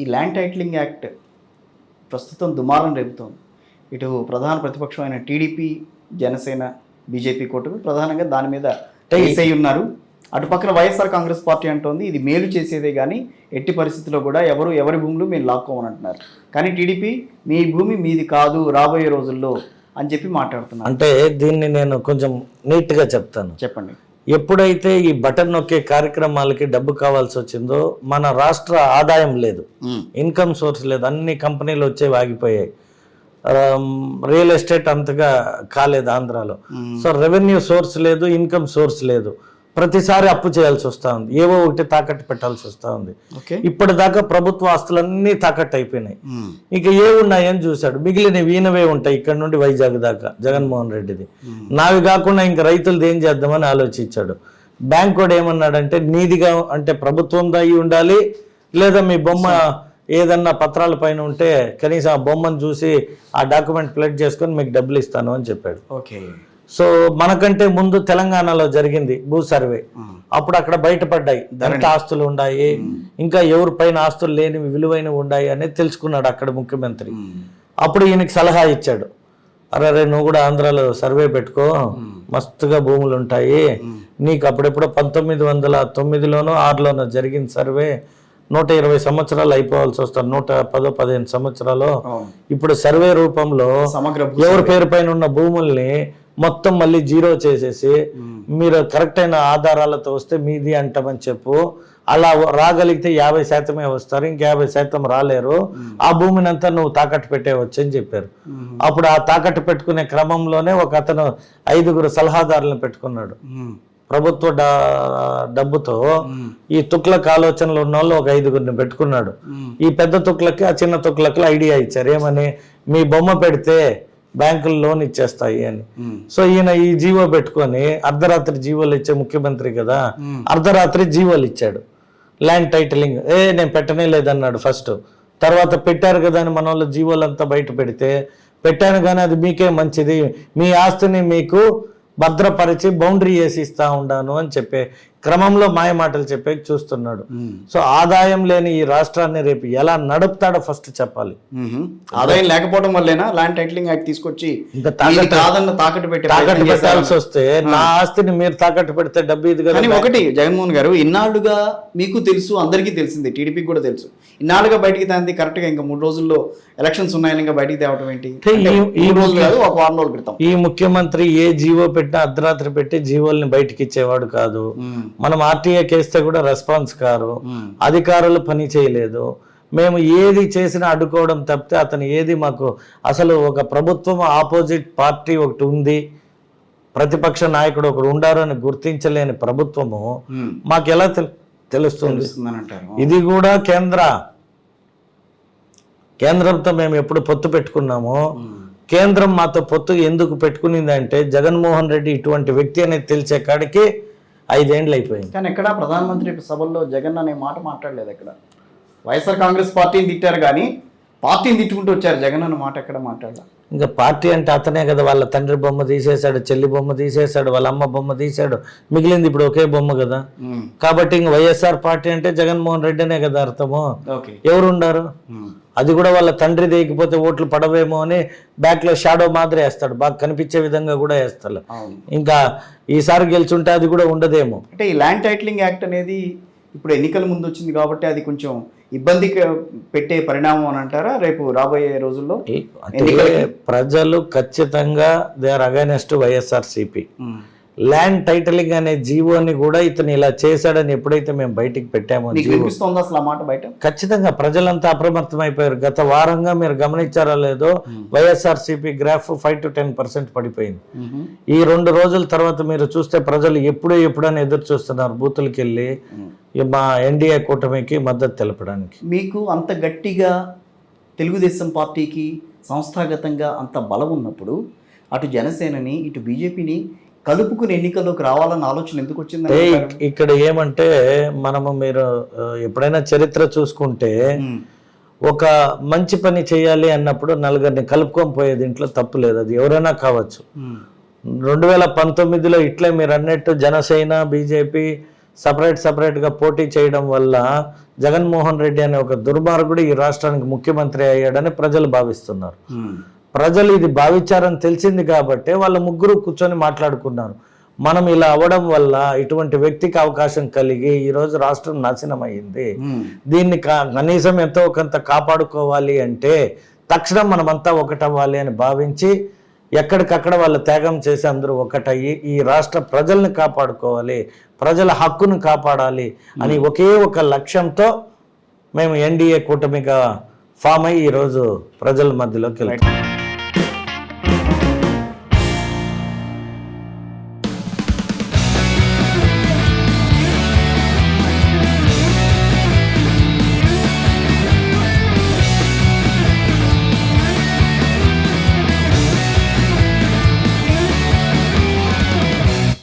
ఈ land titling act ప్రస్తుతం దుమారం రేపుతోంది. ఇటు ప్రధాన ప్రతిపక్షం అయిన టీడీపీ జనసేన బీజేపీ కూటమి ప్రధానంగా దాని మీద టైస్ అయి ఉన్నారు. అటు పక్కన వైఎస్ఆర్ కాంగ్రెస్ పార్టీ అంటోంది ఇది మేలు చేసేదే కానీ ఎట్టి పరిస్థితిలో కూడా ఎవరు ఎవరి భూములు మేము లాక్కోమని అంటున్నారు కానీ టీడీపీ మీ భూమి మీది కాదు రాబోయే రోజుల్లో అని చెప్పి మాట్లాడుతున్నారు. అంటే దీన్ని నేను కొంచెం నీట్గా చెప్తాను. చెప్పండి. ఎప్పుడైతే ఈ బటన్ నొక్కే కార్యక్రమాలకి డబ్బు కావాల్సి వచ్చిందో మన రాష్ట్ర ఆదాయం లేదు. ఇన్కమ్ సోర్స్ లేదు. అన్ని కంపెనీలు వచ్చేవి ఆగిపోయాయి. రియల్ ఎస్టేట్ అంతగా కాలేదు ఆంధ్రాలో. సో రెవెన్యూ సోర్స్ లేదు ఇన్కమ్ సోర్స్ లేదు. ప్రతిసారి అప్పు చేయాల్సి వస్తూ ఉంది. ఏవో ఒకటి తాకట్టు పెట్టాల్సి వస్తూ ఉంది. ఇప్పటిదాకా ప్రభుత్వ ఆస్తులన్నీ తాకట్టు అయిపోయినాయి. ఇక ఏ ఉన్నాయని చూశాడు. మిగిలిన ఈనవే ఉంటాయి ఇక్కడ నుండి వైజాగ్ దాకా జగన్మోహన్ రెడ్డిది. నావి కాకుండా ఇంక రైతులది ఏం చేద్దామని ఆలోచించాడు. బ్యాంక్ కూడా ఏమన్నాడంటే నీదిగా అంటే ప్రభుత్వం అయి ఉండాలి లేదా మీ బొమ్మ ఏదన్నా పత్రాల పైన ఉంటే కనీసం ఆ బొమ్మను చూసి ఆ డాక్యుమెంట్ ప్లేట్ చేసుకొని మీకు డబ్బులు ఇస్తాను అని చెప్పాడు. ఓకే. సో మనకంటే ముందు తెలంగాణలో జరిగింది భూ సర్వే. అప్పుడు అక్కడ బయటపడ్డాయి. ఎంత ఆస్తులు ఉన్నాయి ఇంకా ఎవరి పైన ఆస్తులు లేనివి విలువైనవి ఉన్నాయి అనేది తెలుసుకున్నాడు అక్కడ ముఖ్యమంత్రి. అప్పుడు ఈయనకి సలహా ఇచ్చాడు. అరే రే నువ్వు కూడా ఆంధ్రాలో సర్వే పెట్టుకో. మస్తుగా భూములు ఉంటాయి. నీకు అప్పుడెప్పుడో పంతొమ్మిది వందల తొమ్మిదిలోనో ఆరులోనో జరిగిన సర్వే. నూట ఇరవై సంవత్సరాలు అయిపోవాల్సి వస్తారు నూట పదో పదిహేను సంవత్సరాలు. ఇప్పుడు సర్వే రూపంలో ఎవరి పేరు పైన ఉన్న భూముల్ని మొత్తం మళ్ళీ జీరో చేసేసి మీరు కరెక్ట్ అయిన ఆధారాలతో వస్తే మీది అంటామని చెప్పు. అలా రాగలిగితే యాభై శాతమే వస్తారు ఇంక యాభై శాతం రాలేరు. ఆ భూమిని అంతా నువ్వు తాకట్టు పెట్టేవచ్చు అని చెప్పారు. అప్పుడు ఆ తాకట్టు పెట్టుకునే క్రమంలోనే ఒక అతను ఐదుగురు సలహాదారులను పెట్టుకున్నాడు. ప్రభుత్వ డబ్బుతో ఈ తుక్లక్ ఆలోచనలు ఉన్న వాళ్ళు ఒక ఐదుగురిని పెట్టుకున్నాడు. ఈ పెద్ద తుక్లకి ఆ చిన్న తుక్లకి ఐడియా ఇచ్చారు. ఏమని? మీ బొమ్మ పెడితే బ్యాంకులు లోన్ ఇచ్చేస్తాయి అని. సో ఈయన ఈ జీవో పెట్టుకొని అర్ధరాత్రి జీవోలు ఇచ్చే ముఖ్యమంత్రి కదా అర్ధరాత్రి జీవోలు ఇచ్చాడు. ల్యాండ్ టైటిలింగ్ ఏ నేను పెట్టనే లేదన్నాడు ఫస్ట్ తర్వాత పెట్టారు కదా అని మన వాళ్ళు జీవోలు అంతా బయట పెడితే పెట్టాను కానీ అది మీకే మంచిది. మీ ఆస్తిని మీకు భద్రపరిచి బౌండరీ వేసి ఇస్తా ఉండాను అని చెప్పే క్రమంలో మాయ మాటలు చెప్పే చూస్తున్నాడు. సో ఆదాయం లేని ఈ రాష్ట్రాన్ని రేపు ఎలా నడుపుతాడో ఫస్ట్ చెప్పాలి. ఆదాయం లేకపోవడం వల్లేనా ల్యాండ్ టైటిలింగ్ యాక్ట్ తీసుకొచ్చి ఇంకా తాకట్టు పెట్టే తాకట్టు? పెట్టాల్సి వస్తే నా ఆస్తిని మీరు తాకట్టు పెడితే డబ్బు ఇది కదా కానీ ఒకటి జగన్మోహన్ గారు ఇన్నాళ్ళుగా మీకు తెలుసు అందరికీ తెలిసింది టీడీపీకి కూడా తెలుసు ఇన్నాళ్ళుగా బయటికి తాంది కరెక్ట్గా ఇంకా మూడు రోజుల్లో ఎలక్షన్స్ ఉన్నాయని ఇంకా బయటికి తేవటం ఏంటి ఈ- రోజులు కాదు ఒక వారం రోజుల క్రితం ఈ ముఖ్యమంత్రి ఏ జీవో పెట్టినా అర్ధరాత్రి పెట్టి జీవోల్ని బయటికి ఇచ్చేవాడు కాదు. మనం ఆర్టీఏ కేస్తే కూడా రెస్పాన్స్ కారు. అధికారులు పని చేయలేదు. మేము ఏది చేసినా అడ్డుకోవడం తప్పితే అతను ఏది మాకు అసలు ఒక ప్రభుత్వం ఆపోజిట్ పార్టీ ఒకటి ఉంది. ప్రతిపక్ష నాయకుడు ఒకరు ఉండారు అని గుర్తించలేని ప్రభుత్వము. మాకు ఎలా తెలు- తెలుస్తుంది? ఇది కూడా కేంద్ర. కేంద్రంతో మేము ఎప్పుడు పొత్తు పెట్టుకున్నామో. కేంద్రం మాతో పొత్తు ఎందుకు పెట్టుకునిందంటే జగన్మోహన్ రెడ్డి ఇటువంటి వ్యక్తి అనేది తెలిసే కాడికి ఐదేండ్లు అయిపోయింది. కానీ ఎక్కడ ప్రధానమంత్రి సభల్లో జగన్ అనే మాట మాట్లాడలేదు ఎక్కడ. వైఎస్ఆర్ కాంగ్రెస్ పార్టీని తిట్టారు కానీ పార్టీని తిట్టుకుంటూ వచ్చారు జగన్ అన్న మాట ఎక్కడ మాట్లాడాల? ఇంకా పార్టీ అంటే అతనే కదా వాళ్ళ తండ్రి బొమ్మ తీసేశాడు చెల్లి బొమ్మ తీసేశాడు వాళ్ళ అమ్మ బొమ్మ తీశాడు. మిగిలింది ఇప్పుడు ఒకే బొమ్మ కదా. కాబట్టి ఇంక వైఎస్ఆర్ పార్టీ అంటే జగన్మోహన్ రెడ్డినే కదా అర్థము. ఓకే. ఎవరు ఉండారు అది కూడా వాళ్ళ తండ్రి దేగిపోతే ఓట్లు పడవేమో అని బ్యాక్లో షాడో మాదిరి వేస్తాడు. బాగా కనిపించే విధంగా కూడా వేస్తాడు. ఇంకా ఈసారి గెలుచుంటే అది కూడా ఉండదేమో. అంటే ఈ ల్యాండ్ టైటిలింగ్ యాక్ట్ అనేది ఇప్పుడు ఎన్నికల ముందు వచ్చింది కాబట్టి అది కొంచెం ఇబ్బంది పెట్టే పరిణామం అని అంటారా? రేపు రాబోయే రోజుల్లో ప్రజలు ఖచ్చితంగా they are against YSR CP land titling అనే జీవోని కూడా ఇతను ఇలా చేశాడని ఎప్పుడైతే మేము బయటికి పెట్టామో అసలు ఆ మాట బయట? ఖచ్చితంగా ప్రజలంతా అప్రమత్తం అయిపోయారు గత వారంగా మీరు గమనించారో లేదో YSR CP graph five to ten percent పడిపోయింది. ఈ రెండు రోజుల తర్వాత మీరు చూస్తే ప్రజలు ఎప్పుడు ఎప్పుడని ఎదురు చూస్తున్నారు బూతులకి వెళ్ళి మా ఎన్డీఏ కూటమికి మద్దతు తెలపడానికి. మీకు అంత గట్టిగా తెలుగుదేశం పార్టీకి సంస్థాగతంగా అంత బలం ఉన్నప్పుడు అటు జనసేనని ఇటు బీజేపీని కలుపుకుని ఎన్నికల్లోకి రావాలన్న ఆలోచన ఎందుకు వచ్చింది ఇక్- ఇక్కడ ఏమంటే మనము మీరు ఎప్పుడైనా చరిత్ర చూసుకుంటే ఒక మంచి పని చేయాలి అన్నప్పుడు నలుగురిని కలుపుకొని పోయే దీంట్లో తప్పు లేదు. అది ఎవరైనా కావచ్చు. రెండు వేల పంతొమ్మిదిలో ఇట్లే మీరు అన్నట్టు జనసేన బీజేపీ సపరేట్ సపరేట్గా పోటీ చేయడం వల్ల జగన్మోహన్ రెడ్డి అనే ఒక దుర్మార్గుడు ఈ రాష్ట్రానికి ముఖ్యమంత్రి అయ్యాడని ప్రజలు భావిస్తున్నారు. ప్రజలు ఇది భావించారని తెలిసింది కాబట్టి వాళ్ళ ముగ్గురు కూర్చొని మాట్లాడుకున్నారు. మనం ఇలా అవ్వడం వల్ల ఇటువంటి వ్యక్తికి అవకాశం కలిగి ఈరోజు రాష్ట్రం నాశనం అయ్యింది ఉమ్. దీన్ని కనీసం ఎంతో కొంత కాపాడుకోవాలి అంటే తక్షణం మనమంతా ఒకటవ్వాలి అని భావించి ఎక్కడికక్కడ వాళ్ళు త్యాగం చేసి అందరూ ఒకటయ్యి ఈ రాష్ట్ర ప్రజల్ని కాపాడుకోవాలి ప్రజల హక్కును కాపాడాలి అని ఒకే ఒక లక్ష్యంతో మేము ఎన్డీఏ కూటమిగా ఫామ్ అయ్యి ఈరోజు ప్రజల మధ్యలోకి వెళ్తాం